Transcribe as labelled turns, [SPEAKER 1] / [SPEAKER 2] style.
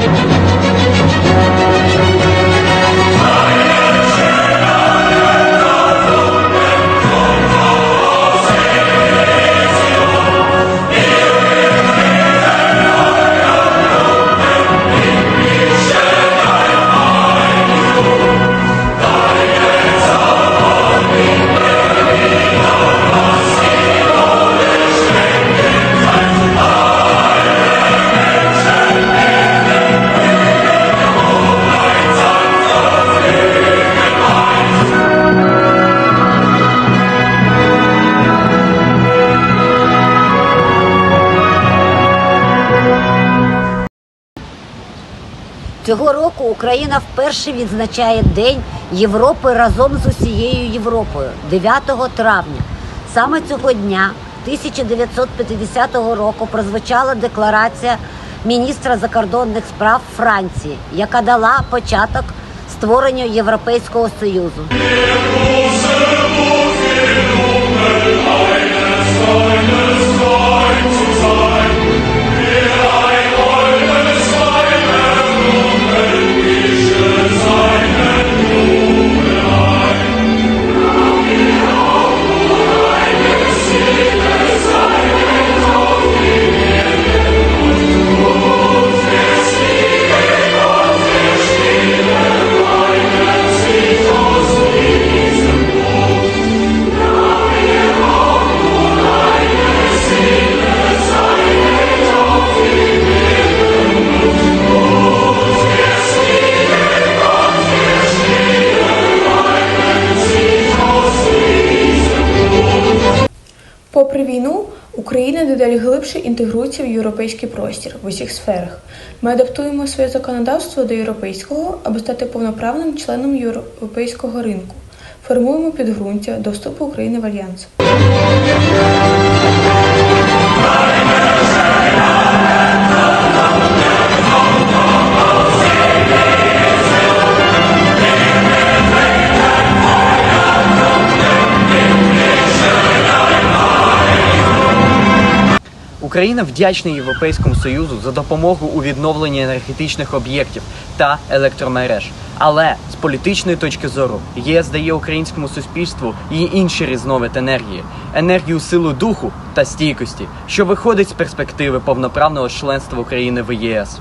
[SPEAKER 1] Thank you. Цього року Україна вперше відзначає День Європи разом з усією Європою 9 травня. Саме цього дня 1950 року прозвучала декларація міністра закордонних справ Франції, яка дала початок створенню Європейського Союзу.
[SPEAKER 2] Попри війну, Україна дедалі глибше інтегрується в європейський простір в усіх сферах. Ми адаптуємо своє законодавство до європейського, аби стати повноправним членом європейського ринку. Формуємо підґрунтя до вступу України в альянс.
[SPEAKER 3] Україна вдячна Європейському Союзу за допомогу у відновленні енергетичних об'єктів та електромереж. Але з політичної точки зору ЄС дає українському суспільству і інші різновид енергії, енергію силу духу та стійкості, що виходить з перспективи повноправного членства України в ЄС.